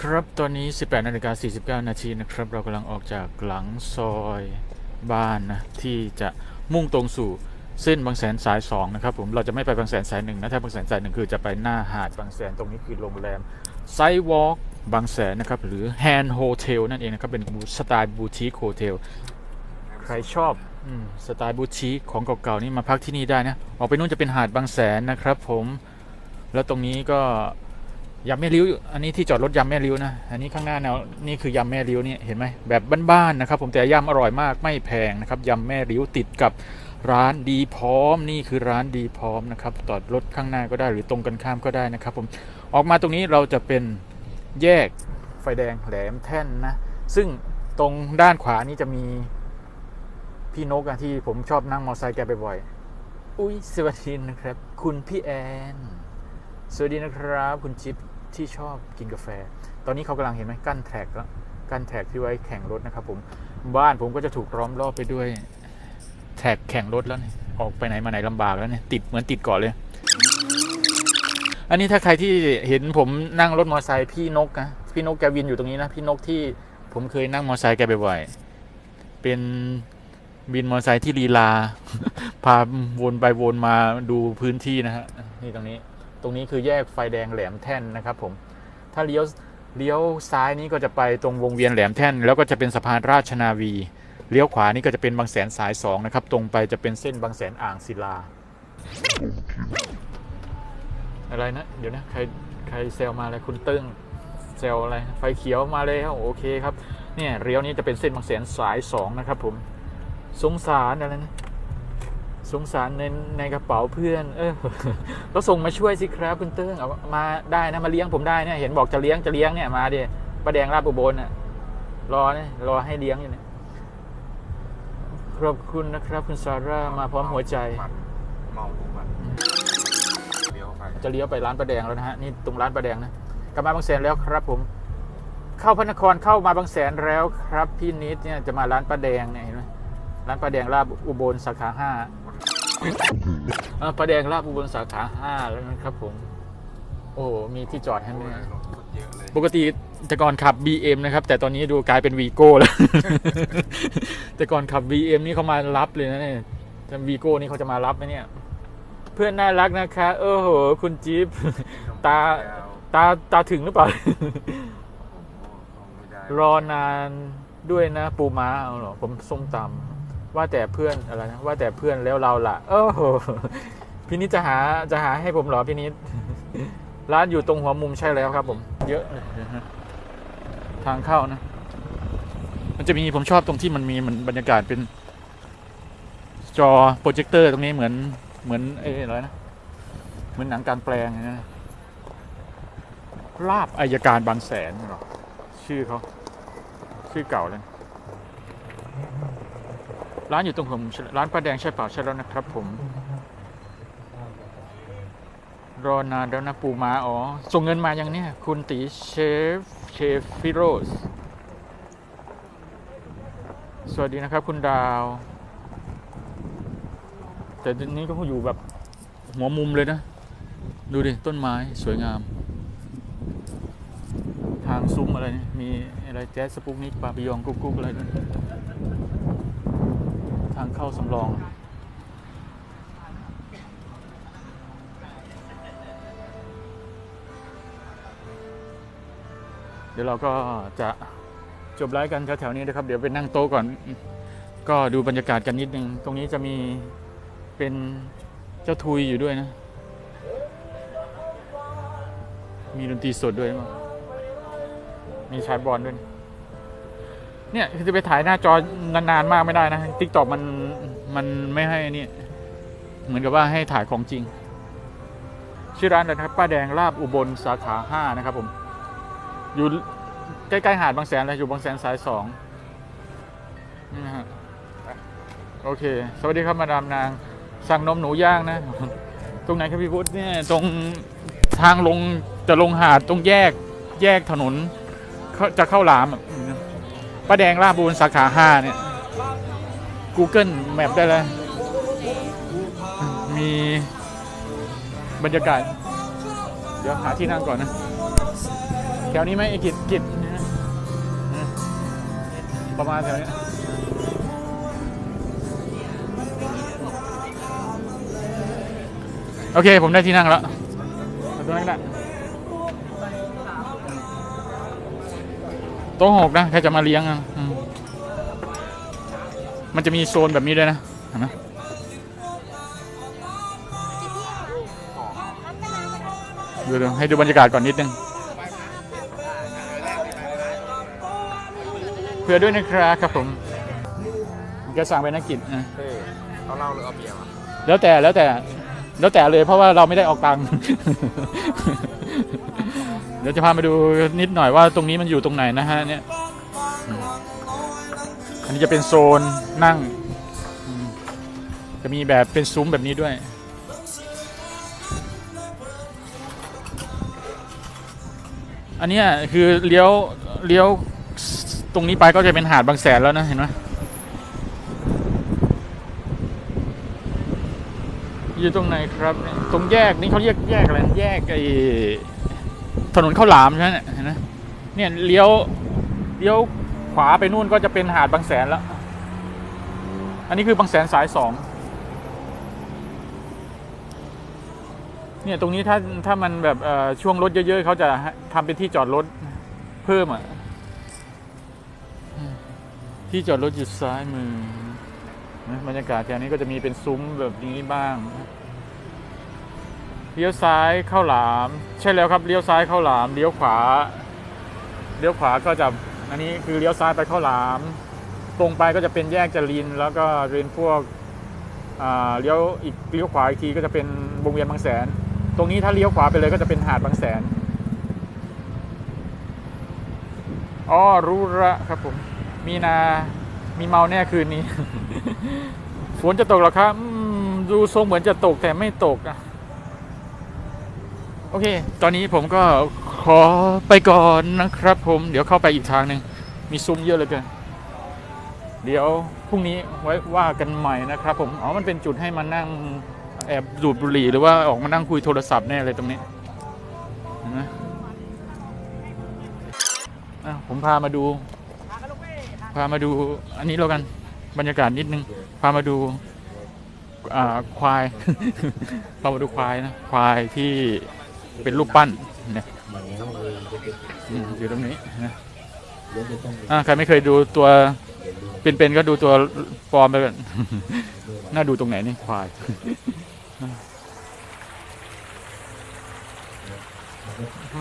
ครับ ตอนนี้ 18นาฬิกา49 นาทีนะครับ เรากำลังออกจากหลังซอยบ้านนะ ที่จะมุ่งตรงสู่เส้นบางแสนสาย 2 นะครับผม เราจะไม่ไปบางแสนสายหนึ่งนะ ถ้าบางแสนสายหนึ่งคือจะไปหน้าหาดบางแสนตรงนี้คือโรงแรมไซวอล์กบางแสนนะครับ หรือแฮนด์โฮเทลนั่นเองนะครับ เป็นสไตล์บูติคโฮเทล ใครชอบอสไตล์บูติคของเก่าๆนี่มาพักที่นี่ได้นะ ออกไปนู่นจะเป็นหาดบางแสนนะครับผม แล้วตรงนี้ก็ ยำแม่ริ้ว อันนี้ที่จอดรถยำแม่ริ้วนะ อันนี้ข้างหน้าแนวนี่คือยำแม่ริ้วนี่เห็นไหมแบบบ้านๆนะครับ ผมแต่ยำอร่อยมากไม่แพงนะครับยำแม่ริ้วติดกับร้านดีพร้อมนี่คือร้านดีพร้อมนะครับจอดรถข้างหน้าก็ได้หรือตรงกันข้ามก็ได้นะครับ ผมออกมาตรงนี้เราจะเป็นแยกไฟแดงแหลมแท่นนะ ซึ่งตรงด้านขวานี่จะมีพี่นกอะที่ผมชอบนั่งมอเตอร์ไซค์แกบ่อยๆอุ้ยสวัสดีนะครับ คุณพี่แอนสวัสดีนะครับ คุณจิ๊บ ที่ชอบกินกาแฟ ตอนนี้เขากำลังเห็นไหมกั้นแท็กแล้วกั้นแท็กที่ไว้แข่งรถนะครับผมบ้านผมก็จะถูกล้อมรอบไปด้วยแท็กแข่งรถแล้วเนี่ยออกไปไหนมาไหนลำบากแล้วเนี่ยติดเหมือนติดเกาะเลย อันนี้ถ้าใครที่เห็นผมนั่งรถมอเตอร์ไซค์พี่นกนะพี่นกแกวินอยู่ตรงนี้นะพี่นกที่ผมเคยนั่งมอเตอร์ไซค์แกบ่อยๆเป็นวินมอเตอร์ไซค์ที่ลีลา พาวนไปวนมาดูพื้นที่นะฮะนี่ตรงนี้ ตรงนี้คือแยกไฟแดงแหลมแท่นนะครับผม ถ้าเลี้ยวเลี้ยวซ้ายนี้ก็จะไปตรงวงเวียนแหลมแท่น แล้วก็จะเป็นสะพานราชนาวี เลี้ยวขวานี่ก็จะเป็นบางแสนสายสองนะครับ ตรงไปจะเป็นเส้นบางแสนอ่างศิลา อะไรนะ เดี๋ยวนะ ใครใครเซลมาอะไรคุณตึ้งเซลอะไร ไฟเขียวมาแล้วโอเคครับ เนี่ยเลี้ยวนี้จะเป็นเส้นบางแสนสายสองนะครับผม สงสารอะไรนะ สงสารในในกระเป๋าเพื่อน เออก็ส่งมาช่วยสิครับคุณเติ้งเอามาได้นะมาเลี้ยงผมได้เนี่ยเห็นบอกจะเลี้ยงจะเลี้ยงเนี่ยมาดิประแดงราบอุบลน่ะรอเนี่ยรอให้เลี้ยงอยู่เนี่ยขอบคุณนะครับ คุณซาร่ามาพร้อมหัวใจเมาทุกวันเลี้ยวไปจะเลี้ยวไปร้านประแดงแล้วนะฮะนี่ตรงร้านประแดงนะกลับมาบางแสนแล้วครับผม เข้าพระนครเข้ามาบางแสนแล้วครับพี่นิดเนี่ยจะมาร้านประแดงเนี่ยเห็นไหมร้านประแดงราบอุบลสาขาห้าเอ่อประแดงราบอุบลสาขาห้าแล้วนะครับผม โอ้มีที่จอดให้ไหมโอ้ยรถรถเยอะเลยปกติแต่ก่อนขับ BM นะครับ แต่ตอนนี้ดูกลายเป็นวีโก้แล้ว แต่ก่อนขับ BM นี่เขามารับเลยนะเนี่ยแต่วีโก้นี่เขาจะมารับไหมเนี่ย เพื่อนน่ารักนะคะเออโห คุณจิ๊บ ตา ตาตาถึงหรือเปล่ารอนานด้วยนะ ปูม้าเอาเหรอผมส้มตำ ว่าแต่เพื่อนอะไรนะว่าแต่เพื่อนแล้วเราล่ะ โอ้โหพี่นิดจะหาจะหาให้ผมเหรอพี่นิดร้านอยู่ตรงหัวมุมใช่แล้วครับ ผม เยอะนะฮะทางเข้านะ มันจะมีผมชอบตรงที่มันมีมือนบรรยากาศเป็น จอโปรเจคเตอร์ตรงนี้เหมือนเหมือนเอ้อะไรนะเหมือนหนังการแปลงอย่างเงี้ยนะลาบอายการบางแสนเหรอชื่อเขาชื่อเก่าเลย ร้านอยู่ตรงผมร้านป้าแดงใช่เปล่าใช่แล้วนะครับผม รอนานแล้วนะปูมาอ๋อ ส่งเงินมายังเนี่ย คุณตีเชฟเชฟฟิโรส สวัสดีนะครับคุณดาว แต่ทีนี้ก็อยู่แบบหัวมุมเลยนะ ดูดิ ต้นไม้สวยงาม ทางซุ้มอะไรเนี่ยมีอะไรแจ๊สสปุกนิกปาปิยองกุ๊กกุ๊กอะไรด้วยางเข้าสำรองเดี๋ยวเราก็จะจบไลฟ์กันแถวๆนี้นะครับ เดี๋ยวไปนั่งโต๊ะก่อน ก็ดูบรรยากาศกันนิดนึง ตรงนี้จะมีเป็นเจ้าทุยอยู่ด้วยนะ มีดนตรีสดด้วยมั้งมีชายบอลด้วย เนี่ยคือจะไปถ่ายหน้าจอนานๆมากไม่ได้นะทิกตอกมันมันไม่ให้นี่ เหมือนกับว่าให้ถ่ายของจริง ชื่อร้านนะครับ ป้าแดงลาบอุบลสาขาห้านะครับผม อยู่ใกล้ๆหาดบางแสนเลยอยู่บางแสนสายสองนี่นะฮะโอเค สวัสดีครับมาดามนาง สั่งนมหนูย่างนะ ตรงไหนครับพี่พุทธเนี่ยตรงทางลงจะลงหาดตรงแยกแยกถนนเข้าจะเข้าหลาม ป้าแดงลาบูนสาขาห้าเนี่ย Google Map ได้เลยมีบรรยากาศ เดี๋ยวหาที่นั่งก่อนนะ แถวนี้ไหมไอ้กิจกิจนะประมาณแถวนี้โอเค ผมได้ที่นั่งแล้วเอาตรงนั้นก็ได้ โต๊ะหกนะใครจะมาเลี้ยงอะอืมมันจะมีโซนแบบนี้ด้วยนะเห็นไหมดูดูให้ดูบรรยากาศก่อนนิดนึง เพื่อด้วยนะครับครับผมก็สั่งเป็นนักกิจนะเฮ้ยเขาเล่าหรือเอาเบียร์มาแล้วแต่แล้วแต่ แล้วแต่เลยเพราะว่าเราไม่ได้ออกตังค์ เดี๋ยวจะพามาดูนิดหน่อยว่าตรงนี้มันอยู่ตรงไหนนะฮะเนี่ยอันนี้จะเป็นโซนนั่ง จะมีแบบเป็นซุ้มแบบนี้ด้วย อันนี้คือเลี้ยวเลี้ยวตรงนี้ไปก็จะเป็นหาดบางแสนแล้วนะเห็นไหมอยู่ตรงไหนครับเนี่ยตรงแยกนี่เขาเรียกแยกอะไรแยกไอ ถนนข้าวหลามใช่ไหมเนี่ยเห็นไหมเนี่ยเลี้ยวเลี้ยวขวาไปนู่นก็จะเป็นหาดบางแสนแล้ว อันนี้คือบางแสนสายสองเนี่ยตรงนี้ถ้าถ้ามันแบบช่วงรถเยอะ ๆเขาจะทำเป็นที่จอดรถเพิ่มอะที่จอดรถอยู่ซ้ายมือบรรยากาศแถวนี้ก็จะมีเป็นซุ้มแบบนี้บ้าง เลี้ยวซ้ายเข้าหลาม ใช่แล้วครับเลี้ยวซ้ายเข้าหลามเลี้ยวขวาเลี้ยวขวาก็จะอันนี้คือเลี้ยวซ้ายไปเข้าหลาม ตรงไปก็จะเป็นแยกจรินแล้วก็เป็นพวกอ่าเลี้ยวอีกเลี้ยวขวาอีกทีก็จะเป็นวงเวียนบางแสน ตรงนี้ถ้าเลี้ยวขวาไปเลยก็จะเป็นหาดบางแสนอ๋อรู้ละครับผมมีนา มีเมาแน่คืนนี้ ฝนจะตกหรอครับดูทรงเหมือนจะตกแต่ไม่ตกอะ โอเค ตอนนี้ผมก็ขอไปก่อนนะครับ ผมเดี๋ยวเข้าไปอีกทางหนึ่งมีซุ้มเยอะเลยเกินเดี๋ยวพรุ่งนี้ไว้ว่ากันใหม่นะครับ ผมอ๋อมันเป็นจุดให้มานั่งแอบดูดบุหรี่หรือว่าออกมานั่งคุยโทรศัพท์แน่เลยตรงนี้นะผมพามาดู พามาดูอันนี้แล้วกันบรรยากาศนิดนึง พามาดูควาย พามาดูควายนะ ควายที่ เป็นรูปปั้นเนี่ยอืมอยู่ตรงนี้นะอ่าใครไม่เคยดูตัวเป็นๆก็ดูตัวปลอมไปก่อน น่าดูตรงไหนนี่ควาย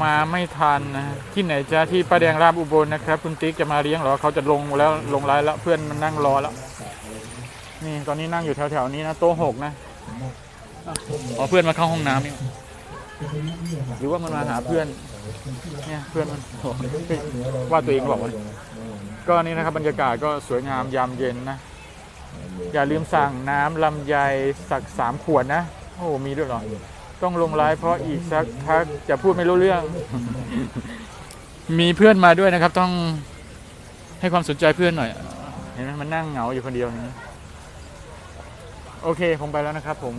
มาไม่ทันนะที่ไหนจ้าที่ป้าแดงราบอุบลนะครับ คุณติ๊กจะมาเลี้ยงเหรอเขาจะลงแล้วลงไลน์แล้วเพื่อนมันนั่งรอแล้ว นี่ตอนนี้นั่งอยู่แถวๆนี้นะโต๊ะหกนะอ๋อเพื่อนมาเข้าห้องน้ำนี่ หรือว่ามันมาหาเพื่อนเนี่ยเพื่อนมันว่าตัวเองบอกว่าก็นี่นะครับบรรยากาศก็สวยงามยามเย็นนะ อย่าลืมสั่งน้ำลำไยสักสามขวดนะ โอ้มีด้วยหรอ ต้องลงไลฟ์เพราะอีกสักพักจะพูดไม่รู้เรื่อง มีเพื่อนมาด้วยนะครับ ต้องให้ความสนใจเพื่อนหน่อย เห็นไหมมันนั่งเหงาอยู่คนเดียวนะโอเค ผมไปแล้วนะครับผม